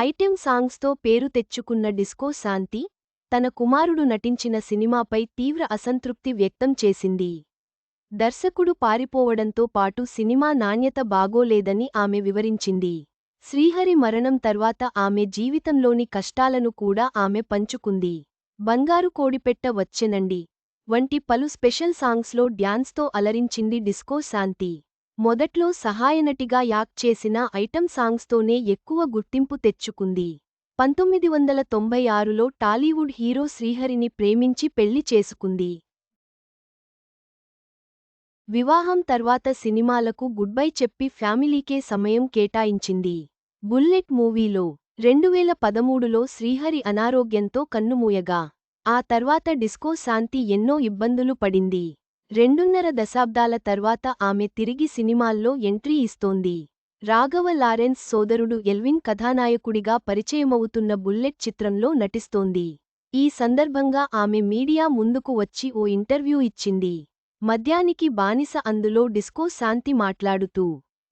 Item సాంగ్స్తో పేరు తెచ్చుకున్న disco శాంతి తన కుమారుడు నటించిన సినిమాపై తీవ్ర అసంతృప్తి వ్యక్తం చేసింది. దర్శకుడు పారిపోవడంతో పాటు సినిమా నాణ్యత బాగోలేదని ఆమె వివరించింది. శ్రీహరి మరణం తర్వాత ఆమె జీవితంలోని కష్టాలను కూడా ఆమె పంచుకుంది. బంగారు కోడిపెట్ట వచ్చెనండి. వంటి పలు స్పెషల్ సాంగ్స్లో డ్యాన్స్తో అలరించింది డిస్కో శాంతి. మొదట్లో సహాయనటిగా యాక్ చేసిన ఐటం సాంగ్స్తోనే ఎక్కువ గుర్తింపు తెచ్చుకుంది. పంతొమ్మిది వందల తొంభై ఆరులో టాలీవుడ్ హీరో శ్రీహరిని ప్రేమించి పెళ్ళి చేసుకుంది. వివాహం తర్వాత సినిమాలకు గుడ్బై చెప్పి ఫ్యామిలీకే సమయం కేటాయించింది. బుల్లెట్ మూవీలో రెండువేల పదమూడులో శ్రీహరి అనారోగ్యంతో కన్నుమూయగా. ఆ తర్వాత డిస్కో శాంతి ఎన్నో ఇబ్బందులు పడింది. రెండున్నర దశాబ్దాల తర్వాత ఆమె తిరిగి సినిమాల్లో ఎంట్రీ ఇస్తోంది. రాఘవ లారెన్స్ సోదరుడు ఎల్విన్ కథానాయకుడిగా పరిచయమవుతున్న బుల్లెట్ చిత్రంలో నటిస్తోంది. ఈ సందర్భంగా ఆమె మీడియా ముందుకు వచ్చి ఓ ఇంటర్వ్యూ ఇచ్చింది. మద్యానికి బానిస అందులో డిస్కో శాంతి మాట్లాడుతూ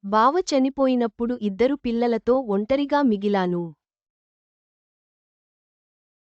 బావ చనిపోయినప్పుడు ఇద్దరు పిల్లలతో ఒంటరిగా మిగిలాను.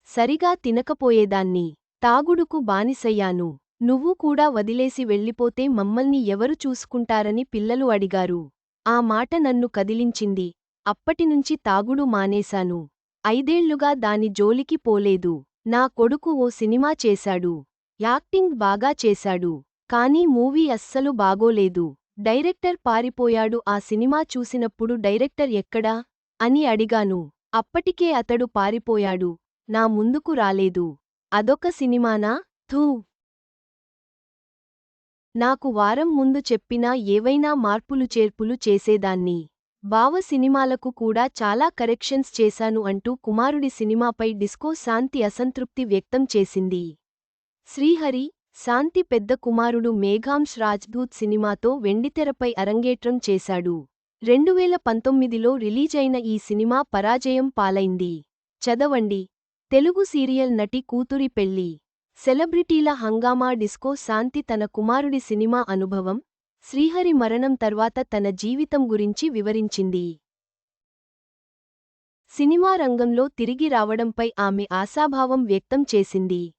సరిగా తినకపోయేదాన్ని. తాగుడుకు బానిసయ్యాను. నువ్వు కూడా వదిలేసి వెళ్ళిపోతే మమ్మల్ని ఎవరు చూసుకుంటారని పిల్లలు అడిగారు. ఆ మాట నన్ను కదిలించింది. అప్పటినుంచి తాగుడు మానేశాను. ఐదేళ్ళుగా దాని జోలికి పోలేదు. నా కొడుకు ఓ సినిమా చేశాడు. యాక్టింగ్ బాగా చేశాడు. కానీ మూవీ అస్సలు బాగోలేదు. డైరెక్టర్ పారిపోయాడు. ఆ సినిమా చూసినప్పుడు డైరెక్టర్ ఎక్కడా? అని అడిగాను. అప్పటికే అతడు పారిపోయాడు. నా ముందుకు రాలేదు. అదొక సినిమానా? థూ! నాకు వారం ముందు చెప్పినా ఏవైనా మార్పులు చేర్పులు చేసేదాన్ని. బావ సినిమాలకు కూడా చాలా కరెక్షన్స్ చేశాను అంటూ కుమారుడి సినిమాపై డిస్కో శాంతి అసంతృప్తి వ్యక్తం చేసింది. శ్రీహరి శాంతి పెద్ద కుమారుడు మేఘాంశ్ రాజ్దూత్ సినిమాతో వెండితెరపై అరంగేట్రం చేశాడు. రెండువేల పంతొమ్మిదిలో రిలీజైన ఈ సినిమా పరాజయం పాలైంది. చదవండి. తెలుగు సీరియల్ నటి కూతురి పెళ్ళి సెలబ్రిటీల హంగామా డిస్కో శాంతి తన కుమారుడి సినిమా అనుభవం శ్రీహరి మరణం తర్వాత తన జీవితం గురించి వివరించింది. సినిమా రంగంలో తిరిగి రావడంపై ఆమె ఆశాభావం వ్యక్తం చేసింది.